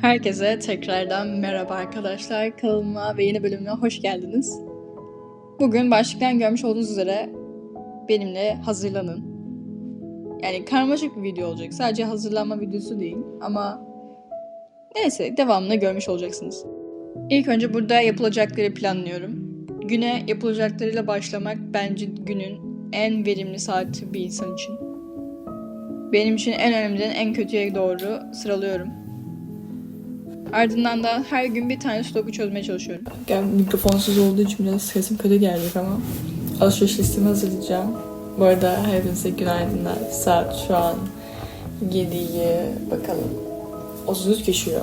Herkese tekrardan merhaba arkadaşlar. Kanalıma ve yeni bölümüne hoş geldiniz. Bugün başlıktan görmüş olduğunuz üzere benimle hazırlanın. Yani karmaşık bir video olacak. Sadece hazırlanma videosu değil ama neyse devamını görmüş olacaksınız. İlk önce burada yapılacakları planlıyorum. Güne yapılacaklarıyla başlamak bence günün en verimli saati bir insan için. Benim için en önemliden en kötüye doğru sıralıyorum. Ardından da her gün bir tane sudoku çözmeye çalışıyorum. Yani mikrofonsuz olduğu için biraz sesim kötü gelecek ama alışveriş listemi hazırlayacağım. Bu arada hepinize günaydınlar. Saat şu an 7'yi bakalım. 33 geçiyor.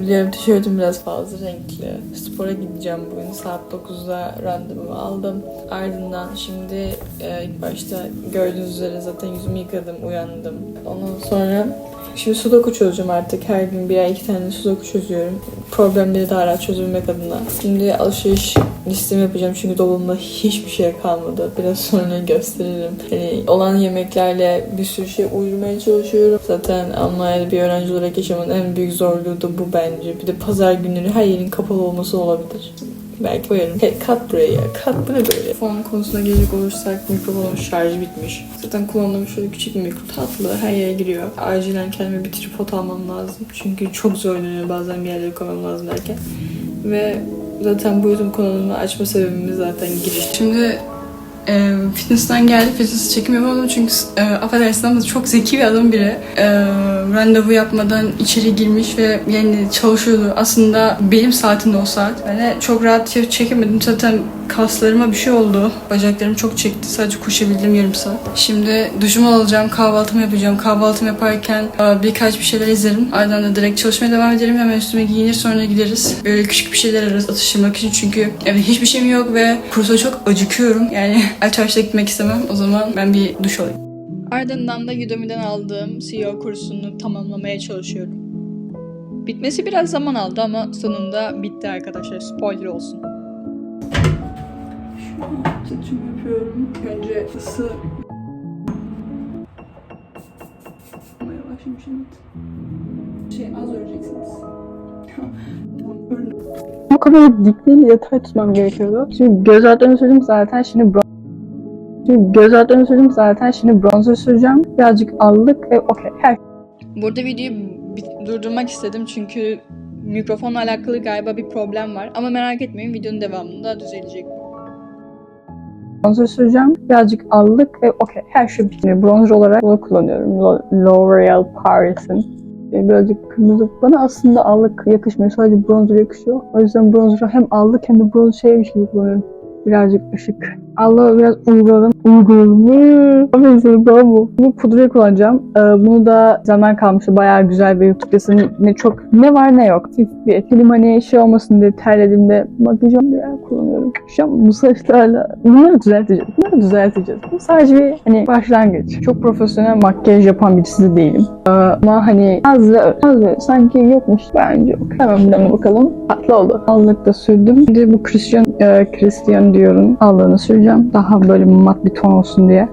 Biliyorum tişörtüm biraz fazla renkli. Spora gideceğim bugün. Saat 9'da randevumu aldım. Ardından şimdi e, ilk başta gördüğünüz üzere zaten yüzümü yıkadım, uyandım. Ondan sonra şimdi sudoku çözeceğim artık. Her gün birer iki tane sudoku çözüyorum. Problemleri daha rahat çözebilmek adına. Şimdi alışveriş listemi yapacağım çünkü dolabımda hiçbir şey kalmadı. Biraz sonra gösteririm. Hani olan yemeklerle bir sürü şey uydurmaya çalışıyorum. Zaten Almanya'da bir öğrenci olarak yaşamanın en büyük zorluğu da bu bence. Bir de pazar günleri her yerin kapalı olması olabilir. Belki koyarım. Hey, kat buraya ya. Kat bu ne böyle? Fon konusuna gelecek olursak mikrofonun şarjı bitmiş. Zaten kullandığım şöyle küçük bir mikro tatlı. Her yere giriyor. Acilen kendime bir tripod almam lazım. Çünkü çok zorlanıyor bazen bir yerlere koymam lazım derken. Ve zaten bu YouTube kanalını açma sebebimiz zaten giriş. Şimdi e, fitness'tan geldi. Fitness çekim yapamadım çünkü e, affedersin ama çok zeki bir adam biri. E, randevu yapmadan içeri girmiş ve yani çalışıyordu. Aslında benim saatimde o saat. Ben çok rahat çe- çekemedim. Zaten kaslarıma bir şey oldu. Bacaklarım çok çekti. Sadece koşabildim yarım saat. Şimdi duşumu alacağım, kahvaltımı yapacağım. Kahvaltımı yaparken e, birkaç bir şeyler izlerim. Ardından da direkt çalışmaya devam ederim. Hemen üstüme giyinir sonra gideriz. Böyle küçük bir şeyler ararız atıştırmak için. Çünkü evet hiçbir şeyim yok ve kursa çok acıkıyorum. Yani aç açta gitmek istemem. O zaman ben bir duş alayım. Ardından da Udemy'den aldığım CEO kursunu tamamlamaya çalışıyorum. Bitmesi biraz zaman aldı ama sonunda bitti arkadaşlar. Spoiler olsun. Saçımı yapıyorum. Önce ısı... Ama yavaşlamış evet. Şey az öreceksiniz. Bu kadar dik değil yatay tutmam gerekiyordu. Şimdi göz altlarını sürdüm zaten şimdi bron- Şimdi göz altlarını sürdüm zaten şimdi bronzer süreceğim. Birazcık allık ve okey her Burada videoyu durdurmak istedim çünkü mikrofonla alakalı galiba bir problem var. Ama merak etmeyin videonun devamında düzelecek. Bronzer süreceğim. Birazcık allık ve okey her şey bitti. Bronzer olarak bunu kullanıyorum. Lo- L'Oreal Paris'in. Ee, Birazcık kırmızı. Bana aslında allık yakışmıyor. Sadece bronzer yakışıyor. O yüzden bronzer hem allık hem de bronzer şeymiş gibi kullanıyorum. Birazcık ışık. Allah'ı biraz uyguladım. Uyguladım. Aferin bana bu. Bunu pudrayı kullanacağım. Ee, bunu da zaman kalmıştı. Bayağı güzel bir YouTube'dasın. Ne çok ne var ne yok. Tif bir elim hani şey olmasın diye terlediğimde bakacağım diye kullanıyorum. Şu an bu saçlarla bunları düzelteceğiz. Bunları düzelteceğiz. Bu sadece bir hani başlangıç. Çok profesyonel makyaj yapan birisi de değilim. Ee, ama hani az ve az ve sanki yokmuş bence yok. Hemen buradan bakalım. Tatlı oldu. Allık da sürdüm. Şimdi bu Christian, e, Christian diyorum. Allığını süreceğim. Daha böyle mat bir ton olsun diye.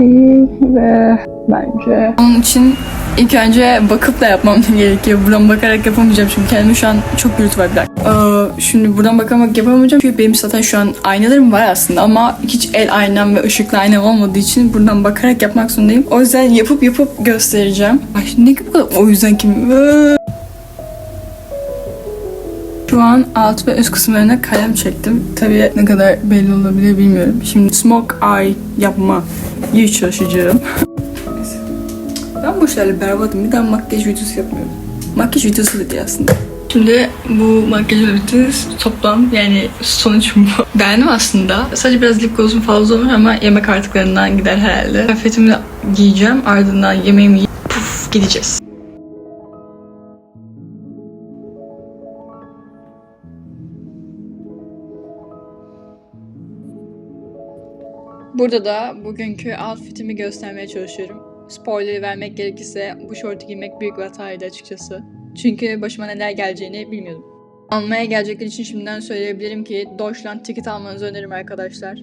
İyi ve bence Onun için ilk önce bakıp da yapmam gerekiyor. Buradan bakarak yapamayacağım çünkü kendime şu an çok gürültü var bir. Ee, şimdi buradan bakarak yapamayacağım çünkü benim zaten şu an aynalarım var aslında ama hiç el aynam ve ışıklı aynam olmadığı için buradan bakarak yapmak zorundayım. O yüzden yapıp yapıp göstereceğim. Ay ne bu kadar o yüzden kim? Ee. Şu an alt ve üst kısımlarına kalem çektim. Tabii ne kadar belli olabilir bilmiyorum. Şimdi smoke eye yapma iyi çalışacağım. Ben bu işlerle berbatım. Bir daha makyaj videosu yapmıyorum. Makyaj videosu değil aslında. Şimdi bu makyaj videosu toplam yani sonuç bu. Beğendim aslında. Sadece biraz lip gloss'um fazla olur ama yemek artıklarından gider herhalde. Kıyafetimi giyeceğim. Ardından yemeğimi yiyip puf gideceğiz. Burada da bugünkü outfitimi göstermeye çalışıyorum. Spoiler vermek gerekirse bu şortu giymek büyük bir hataydı açıkçası. Çünkü başıma neler geleceğini bilmiyordum. Almaya gelecekler için şimdiden söyleyebilirim ki Deutschland ticket almanızı öneririm arkadaşlar.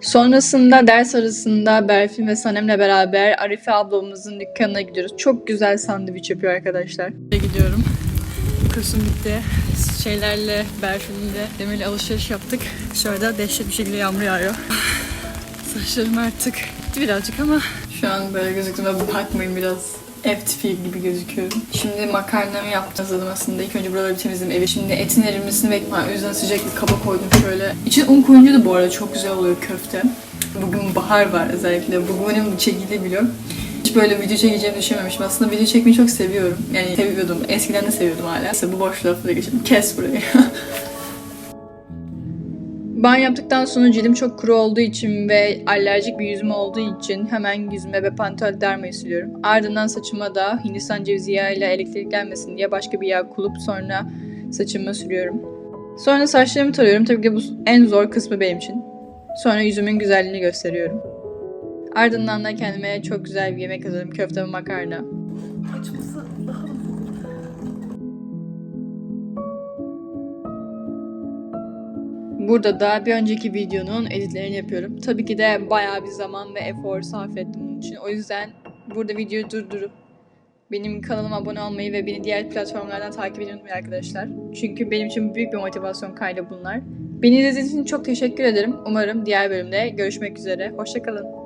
Sonrasında ders arasında Berfin ve Sanem'le beraber Arife ablamızın dükkanına gidiyoruz. Çok güzel sandviç yapıyor arkadaşlar. Gidiyorum. Kursum bitti. Şeylerle Berfin'le demeli alışveriş yaptık. Şurada dehşet bir şekilde yağmur yağıyor. Saçlarım artık birazcık ama şu an böyle gözüktüğüme bakmayın biraz ev tipi gibi gözüküyorum. Şimdi makarnamı yaptım hazırladım aslında. İlk önce buraları bir temizledim evi. Şimdi etin erimesini bekliyorum. O yüzden sıcak bir kaba koydum şöyle. İçine un koyunca da bu arada çok güzel oluyor köfte. Bugün bahar var özellikle. Bugünün çekildiği biliyorum. Böyle video çekeceğimi düşünmemiştim. Aslında video çekmeyi çok seviyorum. Yani seviyordum. Eskiden de seviyordum hala. Neyse bu boş lafı da geçelim. Kes burayı. Banyo yaptıktan sonra cildim çok kuru olduğu için ve alerjik bir yüzüm olduğu için hemen yüzüme ve pantol dermayı sürüyorum. Ardından saçıma da Hindistan cevizi yağıyla elektrik gelmesin diye başka bir yağ kulup sonra saçıma sürüyorum. Sonra saçlarımı tarıyorum. Tabii ki bu en zor kısmı benim için. Sonra yüzümün güzelliğini gösteriyorum. Ardından da kendime çok güzel bir yemek hazırladım. Köfte ve makarna. Burada da bir önceki videonun editlerini yapıyorum. Tabii ki de bayağı bir zaman ve efor sarf ettim bunun için. O yüzden burada videoyu durdurup benim kanalıma abone olmayı ve beni diğer platformlardan takip edin unutmayın arkadaşlar. Çünkü benim için büyük bir motivasyon kaynağı bunlar. Beni izlediğiniz için çok teşekkür ederim. Umarım diğer bölümde görüşmek üzere. Hoşçakalın.